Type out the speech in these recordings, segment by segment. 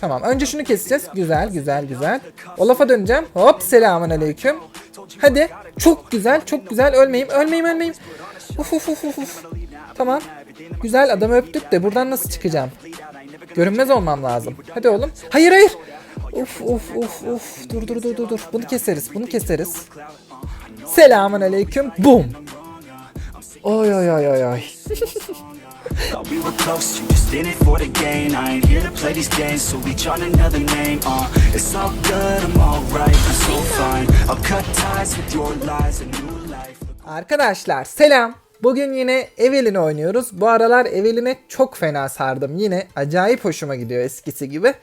Tamam önce şunu keseceğiz. Güzel güzel güzel. Olaf'a döneceğim. Hop selamun aleyküm. Hadi. Çok güzel çok güzel. Ölmeyeyim ölmeyeyim ölmeyeyim. Uf uf uf uf. Tamam. Güzel adamı öptük de buradan nasıl çıkacağım? Görünmez olmam lazım. Hadi oğlum. Hayır hayır. Uf uf uf uf. Dur dur dur dur dur. Bunu keseriz. Bunu keseriz. Selamun aleyküm. Boom. Oy oy oy oy oy. Thought we were close, you just in it for the gain. I ain't here to play these games, so we on another name. Uh, it's all good, I'm alright, I'm so fine. I'll cut ties with your lies, a new life. Arkadaşlar selam. Bugün yine Evelyn oynuyoruz. Bu aralar Evelyn'e çok fena sardım. Yine acayip hoşuma gidiyor eskisi gibi.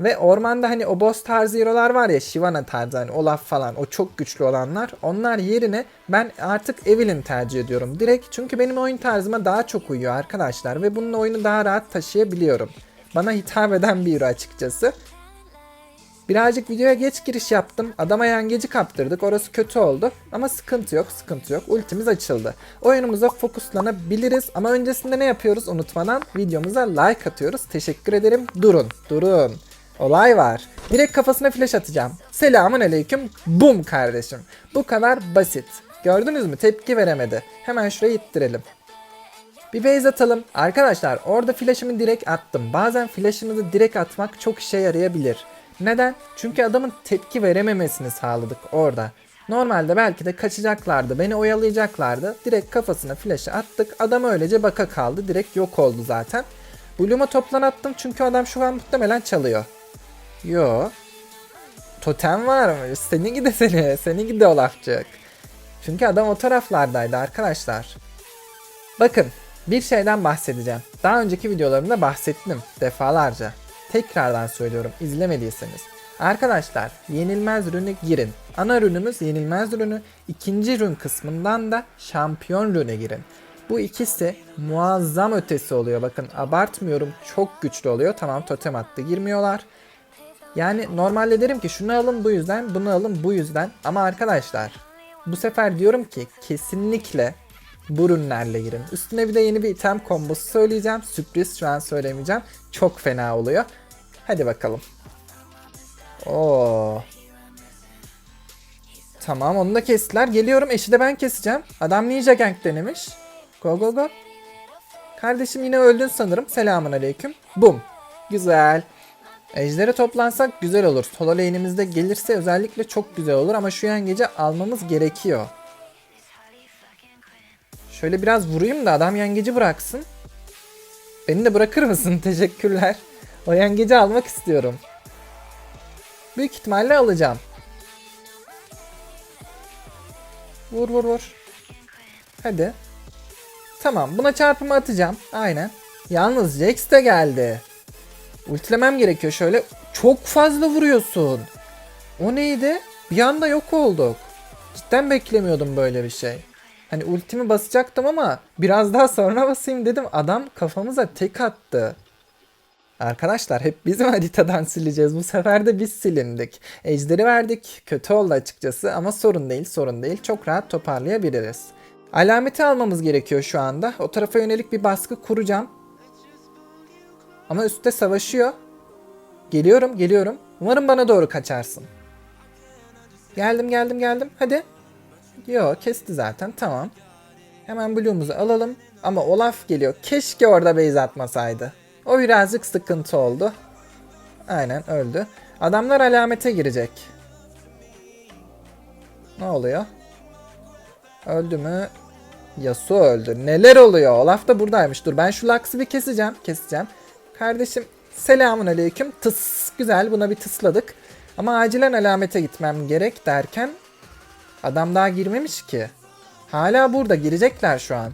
Ve ormanda hani o boss tarzı hero'lar var ya Shyvana tarzı hani Olaf falan o çok güçlü olanlar. Onlar yerine ben artık Evelyn tercih ediyorum direkt. Çünkü benim oyun tarzıma daha çok uyuyor arkadaşlar. Ve bunun oyunu daha rahat taşıyabiliyorum. Bana hitap eden bir hero açıkçası. Birazcık videoya geç giriş yaptım. Adama yengeci kaptırdık. Orası kötü oldu. Ama sıkıntı yok, sıkıntı yok. Ultimiz açıldı. Oyunumuza fokuslanabiliriz. Ama öncesinde ne yapıyoruz unutmadan videomuza like atıyoruz. Teşekkür ederim. Durun, durun. Olay var. Direkt kafasına flash atacağım. Selamun aleyküm. Bum kardeşim. Bu kadar basit. Gördünüz mü? Tepki veremedi. Hemen şuraya ittirelim. Bir base atalım. Arkadaşlar orada flash'ımı direkt attım. Bazen flash'ınızı direkt atmak çok işe yarayabilir. Neden? Çünkü adamın tepki verememesini sağladık orada. Normalde belki de kaçacaklardı, beni oyalayacaklardı. Direkt kafasına flash'ı attık. Adam öylece baka kaldı. Direkt yok oldu zaten. Bloom'a toplan attım çünkü adam şu an muhtemelen çalıyor. Yo. Totem var mı? Seni gide seni. Seni gide Olafçık. Çünkü adam o taraflardaydı arkadaşlar. Bakın bir şeyden bahsedeceğim. Daha önceki videolarımda bahsettim defalarca. Tekrardan söylüyorum izlemediyseniz. Arkadaşlar yenilmez rünü girin. Ana rünümüz yenilmez rünü. İkinci rün kısmından da şampiyon rüne girin. Bu ikisi muazzam ötesi oluyor. Bakın abartmıyorum çok güçlü oluyor. Tamam totem attı girmiyorlar. Yani normalde derim ki şunu alın bu yüzden, bunu alın bu yüzden. Ama arkadaşlar bu sefer diyorum ki kesinlikle bu ürünlerle girin. Üstüne bir de yeni bir item kombosu söyleyeceğim. Sürpriz şu an söylemeyeceğim. Çok fena oluyor. Hadi bakalım. Oo. Tamam onu da kestiler. Geliyorum eşi de ben keseceğim. Adam Ninja Gang denemiş. Go go go. Kardeşim yine öldün sanırım. Selamun aleyküm. Bum. Güzel. Ejder'e toplansak güzel olur. Solo lane'imizde gelirse özellikle çok güzel olur ama şu an gece almamız gerekiyor. Şöyle biraz vurayım da adam yengeci bıraksın. Beni de bırakır mısın? Teşekkürler. O yengeci almak istiyorum. Büyük ihtimalle alacağım. Vur vur vur. Hadi. Tamam buna çarpımı atacağım. Aynen. Yalnız Jax de geldi. Ultilemem gerekiyor şöyle. Çok fazla vuruyorsun. O neydi? Bir anda yok olduk. Cidden beklemiyordum böyle bir şey. Hani ultimi basacaktım ama biraz daha sonra basayım dedim. Adam kafamıza tek attı. Arkadaşlar hep bizim haritadan sileceğiz. Bu sefer de biz silindik. Ejderi verdik. Kötü oldu açıkçası ama sorun değil sorun değil. Çok rahat toparlayabiliriz. Alameti almamız gerekiyor şu anda. O tarafa yönelik bir baskı kuracağım. Ama üstte savaşıyor. Geliyorum geliyorum. Umarım bana doğru kaçarsın. Geldim geldim geldim. Hadi. Yo kesti zaten tamam. Hemen Blue'umuzu alalım. Ama Olaf geliyor. Keşke orada base atmasaydı. O birazcık sıkıntı oldu. Aynen öldü. Adamlar alamete girecek. Ne oluyor? Öldü mü? Yasuo öldü. Neler oluyor? Olaf da buradaymış. Dur ben şu Lux'ı bir keseceğim. Keseceğim. Kardeşim selamun aleyküm. Tıs. Güzel buna bir tısladık. Ama acilen alamete gitmem gerek derken adam daha girmemiş ki. Hala burada girecekler şu an.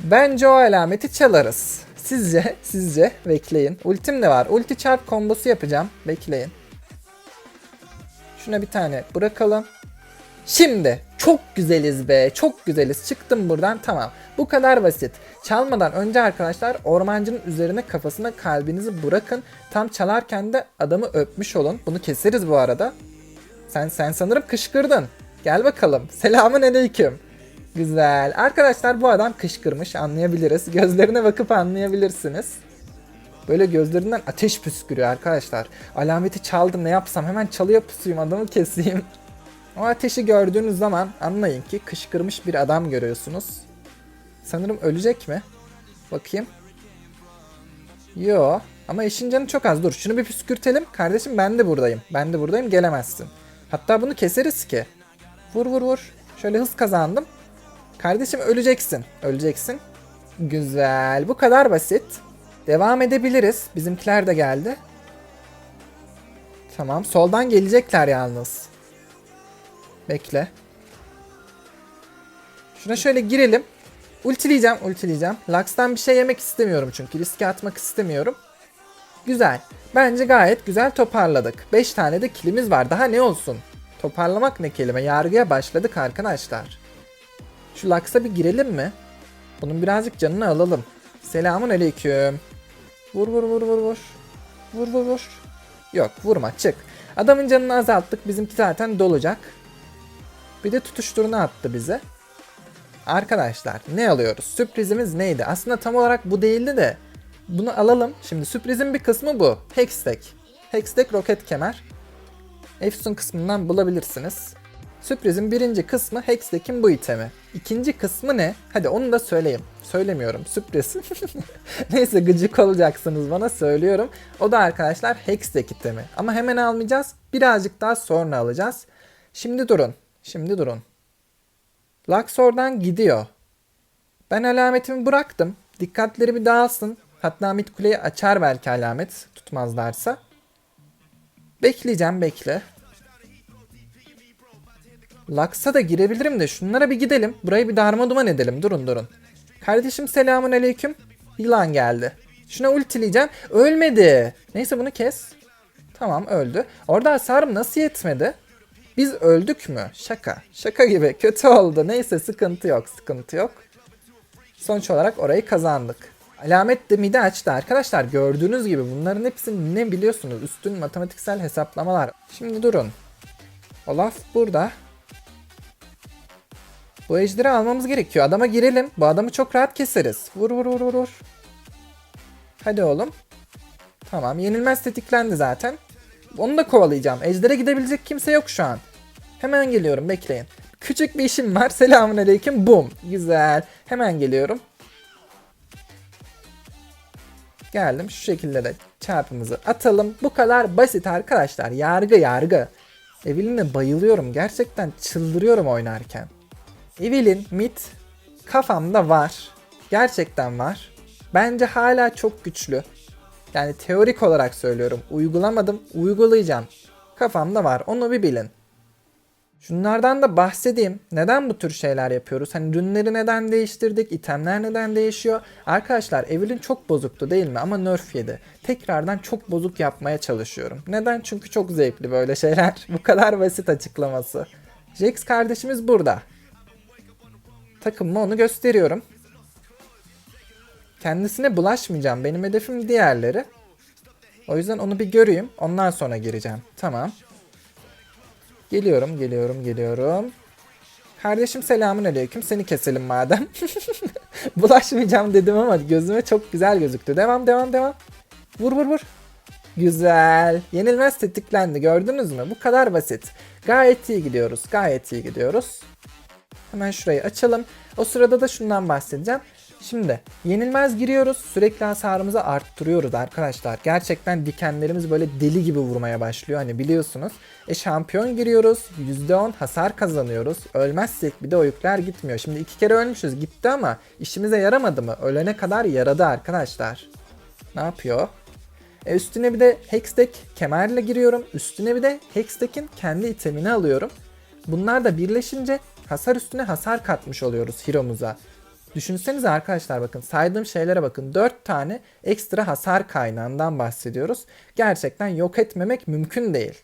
Bence o alameti çalarız. Sizce, sizce bekleyin. Ultim de var. Ulti çarp kombosu yapacağım. Bekleyin. Şuna bir tane bırakalım. Şimdi çok güzeliz be. Çok güzeliz. Çıktım buradan tamam. Bu kadar basit. Çalmadan önce arkadaşlar ormancının üzerine kafasına kalbinizi bırakın. Tam çalarken de adamı öpmüş olun. Bunu keseriz bu arada. Sen sen sanırım kışkırdın. Gel bakalım. Selamun aleyküm. Güzel. Arkadaşlar bu adam kışkırmış anlayabiliriz. Gözlerine bakıp anlayabilirsiniz. Böyle gözlerinden ateş püskürüyor arkadaşlar. Alameti çaldım ne yapsam hemen çalıya pusuyum adamı keseyim. O ateşi gördüğünüz zaman anlayın ki kışkırmış bir adam görüyorsunuz. Sanırım ölecek mi? Bakayım. Yo ama işin canı çok az. Dur şunu bir püskürtelim. Kardeşim ben de buradayım. Ben de buradayım gelemezsin. Hatta bunu keseriz ki. Vur vur vur. Şöyle hız kazandım. Kardeşim öleceksin. Öleceksin. Güzel. Bu kadar basit. Devam edebiliriz. Bizimkiler de geldi. Tamam. Soldan gelecekler yalnız. Bekle. Şuna şöyle girelim. Ultileyeceğim, ultileyeceğim. Lux'tan bir şey yemek istemiyorum çünkü. Riske atmak istemiyorum. Güzel. Bence gayet güzel toparladık. 5 tane de kilimiz var. Daha ne olsun? Toparlamak ne kelime? Yargıya başladık arkadaşlar. Şu Lux'a bir girelim mi? Bunun birazcık canını alalım. Selamun aleyküm. Vur vur vur vur vur. Vur vur vur. Yok vurma çık. Adamın canını azalttık. Bizimki zaten dolacak. Bir de tutuşturunu attı bize. Arkadaşlar ne alıyoruz? Sürprizimiz neydi? Aslında tam olarak bu değildi de bunu alalım. Şimdi sürprizin bir kısmı bu. Hextech. Hextech roket kemer. Efsun kısmından bulabilirsiniz. Sürprizin birinci kısmı Hextech'in bu itemi. İkinci kısmı ne? Hadi onu da söyleyeyim. Söylemiyorum. Sürpriz. Neyse gıcık olacaksınız bana söylüyorum. O da arkadaşlar Hextech itemi. Ama hemen almayacağız. Birazcık daha sonra alacağız. Şimdi durun. Şimdi durun. Lux oradan gidiyor. Ben alametimi bıraktım. Dikkatleri bir dağılsın. Hatta mid kuleyi açar belki alamet tutmazlarsa. Bekleyeceğim bekle. Lux'a da girebilirim de şunlara bir gidelim. Burayı bir darma duman edelim. Durun durun. Kardeşim selamun aleyküm. Yılan geldi. Şuna ultileyeceğim. Ölmedi. Neyse bunu kes. Tamam öldü. Orada hasarım nasıl yetmedi? Biz öldük mü? Şaka. Şaka gibi. Kötü oldu. Neyse sıkıntı yok. Sıkıntı yok. Sonuç olarak orayı kazandık. Alamet de mide açtı arkadaşlar. Gördüğünüz gibi bunların hepsi ne biliyorsunuz? Üstün matematiksel hesaplamalar. Şimdi durun. Olaf burada. Bu ejderi almamız gerekiyor. Adama girelim. Bu adamı çok rahat keseriz. Vur vur vur vur vur. Hadi oğlum. Tamam. Yenilmez tetiklendi zaten. Onu da kovalayacağım. Ejder'e gidebilecek kimse yok şu an. Hemen geliyorum bekleyin. Küçük bir işim var. Selamun aleyküm. Bum. Güzel. Hemen geliyorum. Geldim. Şu şekilde de çarpımızı atalım. Bu kadar basit arkadaşlar. Yargı yargı. Evelyn'e bayılıyorum. Gerçekten çıldırıyorum oynarken. Evelyn mid kafamda var. Gerçekten var. Bence hala çok güçlü. Yani teorik olarak söylüyorum. Uygulamadım. Uygulayacağım. Kafamda var. Onu bir bilin. Şunlardan da bahsedeyim. Neden bu tür şeyler yapıyoruz? Hani ürünleri neden değiştirdik? itemler neden değişiyor? Arkadaşlar Evelyn çok bozuktu değil mi? Ama nerf yedi. Tekrardan çok bozuk yapmaya çalışıyorum. Neden? Çünkü çok zevkli böyle şeyler. bu kadar basit açıklaması. Jax kardeşimiz burada. Takımma onu gösteriyorum. Kendisine bulaşmayacağım. Benim hedefim diğerleri. O yüzden onu bir göreyim. Ondan sonra gireceğim. Tamam. Geliyorum, geliyorum, geliyorum. Kardeşim selamun aleyküm. Seni keselim madem. Bulaşmayacağım dedim ama gözüme çok güzel gözüktü. Devam, devam, devam. Vur, vur, vur. Güzel. Yenilmez tetiklendi. Gördünüz mü? Bu kadar basit. Gayet iyi gidiyoruz. Gayet iyi gidiyoruz. Hemen şurayı açalım. O sırada da şundan bahsedeceğim. Şimdi yenilmez giriyoruz. Sürekli hasarımızı arttırıyoruz arkadaşlar. Gerçekten dikenlerimiz böyle deli gibi vurmaya başlıyor. Hani biliyorsunuz. E şampiyon giriyoruz. %10 hasar kazanıyoruz. Ölmezsek bir de o yükler gitmiyor. Şimdi iki kere ölmüşüz gitti ama işimize yaramadı mı? Ölene kadar yaradı arkadaşlar. Ne yapıyor? E üstüne bir de Hextech kemerle giriyorum. Üstüne bir de Hextech'in kendi itemini alıyorum. Bunlar da birleşince hasar üstüne hasar katmış oluyoruz hero'muza. Düşünsenize arkadaşlar bakın saydığım şeylere bakın. 4 tane ekstra hasar kaynağından bahsediyoruz. Gerçekten yok etmemek mümkün değil.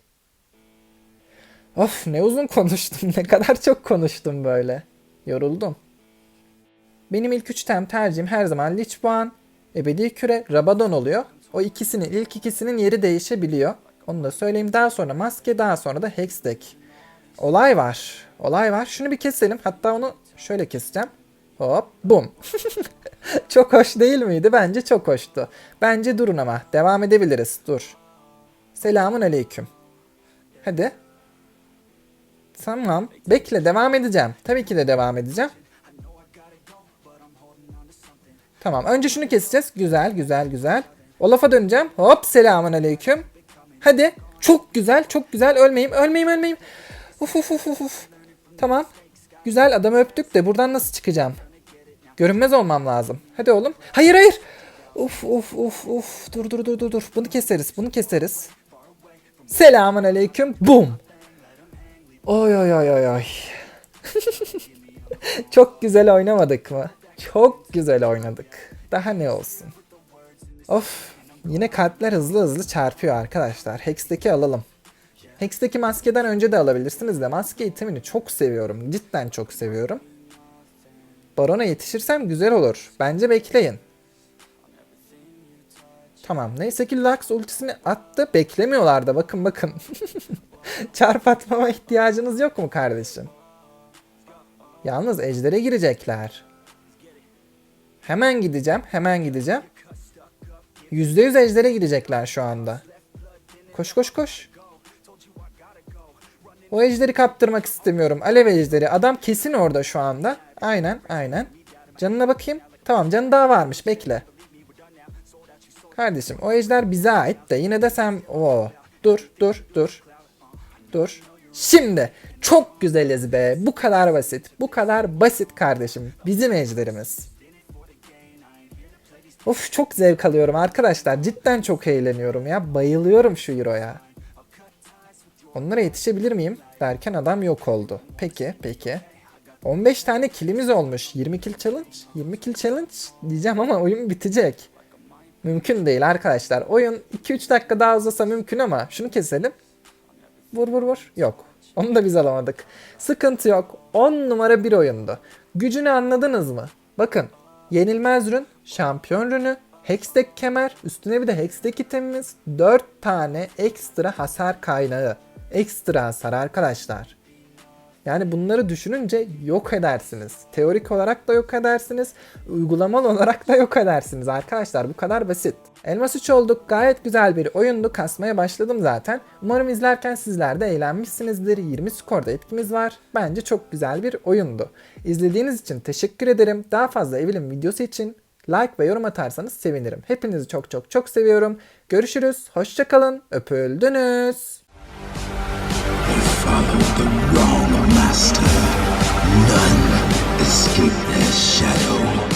Of ne uzun konuştum. Ne kadar çok konuştum böyle. Yoruldum. Benim ilk 3 tem tercihim her zaman Lich Boğan, Ebedi Küre, Rabadon oluyor. O ikisinin ilk ikisinin yeri değişebiliyor. Onu da söyleyeyim. Daha sonra maske daha sonra da Hextech. Olay var. Olay var. Şunu bir keselim. Hatta onu şöyle keseceğim. Hop bum. çok hoş değil miydi? Bence çok hoştu. Bence durun ama. Devam edebiliriz. Dur. Selamun aleyküm. Hadi. Tamam. Bekle devam edeceğim. Tabii ki de devam edeceğim. Tamam. Önce şunu keseceğiz. Güzel, güzel, güzel. O lafa döneceğim. Hop selamun aleyküm. Hadi. Çok güzel, çok güzel. Ölmeyeyim, ölmeyeyim, ölmeyeyim. Uf uf uf, uf. Tamam. Güzel adamı öptük de buradan nasıl çıkacağım? Görünmez olmam lazım. Hadi oğlum. Hayır hayır. Uf uf uf uf. Dur dur dur dur dur. Bunu keseriz. Bunu keseriz. Selamun aleyküm. Bum. Oy oy oy oy oy. Çok güzel oynamadık mı? Çok güzel oynadık. Daha ne olsun. Of. Yine kalpler hızlı hızlı çarpıyor arkadaşlar. Hex'teki alalım. Hex'teki maskeden önce de alabilirsiniz de maske itemini çok seviyorum. Cidden çok seviyorum. Barona yetişirsem güzel olur. Bence bekleyin. Tamam. Neyse ki Lux ultisini attı. Beklemiyorlar da. Bakın bakın. Çarp atmama ihtiyacınız yok mu kardeşim? Yalnız ejdere girecekler. Hemen gideceğim. Hemen gideceğim. %100 ejdere girecekler şu anda. Koş koş koş. O ejderi kaptırmak istemiyorum. Alev ejderi. Adam kesin orada şu anda. Aynen aynen. Canına bakayım. Tamam canı daha varmış. Bekle. Kardeşim o ejder bize ait de yine de sen... Oo. Dur dur dur. Dur. Şimdi çok güzeliz be. Bu kadar basit. Bu kadar basit kardeşim. Bizim ejderimiz. Of çok zevk alıyorum arkadaşlar. Cidden çok eğleniyorum ya. Bayılıyorum şu Euro'ya. Onlara yetişebilir miyim? Derken adam yok oldu. Peki, peki. 15 tane kilimiz olmuş. 20 kill challenge. 20 kill challenge diyeceğim ama oyun bitecek. Mümkün değil arkadaşlar. Oyun 2-3 dakika daha uzasa mümkün ama şunu keselim. Vur vur vur. Yok. Onu da biz alamadık. Sıkıntı yok. 10 numara bir oyundu. Gücünü anladınız mı? Bakın. Yenilmez rün, şampiyon rünü, Hextech kemer, üstüne bir de Hextech itemimiz, 4 tane ekstra hasar kaynağı. Ekstra hasar arkadaşlar. Yani bunları düşününce yok edersiniz. Teorik olarak da yok edersiniz. Uygulamalı olarak da yok edersiniz arkadaşlar. Bu kadar basit. Elmas 3 olduk. Gayet güzel bir oyundu. Kasmaya başladım zaten. Umarım izlerken sizler de eğlenmişsinizdir. 20 skorda etkimiz var. Bence çok güzel bir oyundu. İzlediğiniz için teşekkür ederim. Daha fazla Evil'in videosu için like ve yorum atarsanız sevinirim. Hepinizi çok çok çok seviyorum. Görüşürüz. Hoşçakalın. Öpüldünüz. Master. None escape their shadow.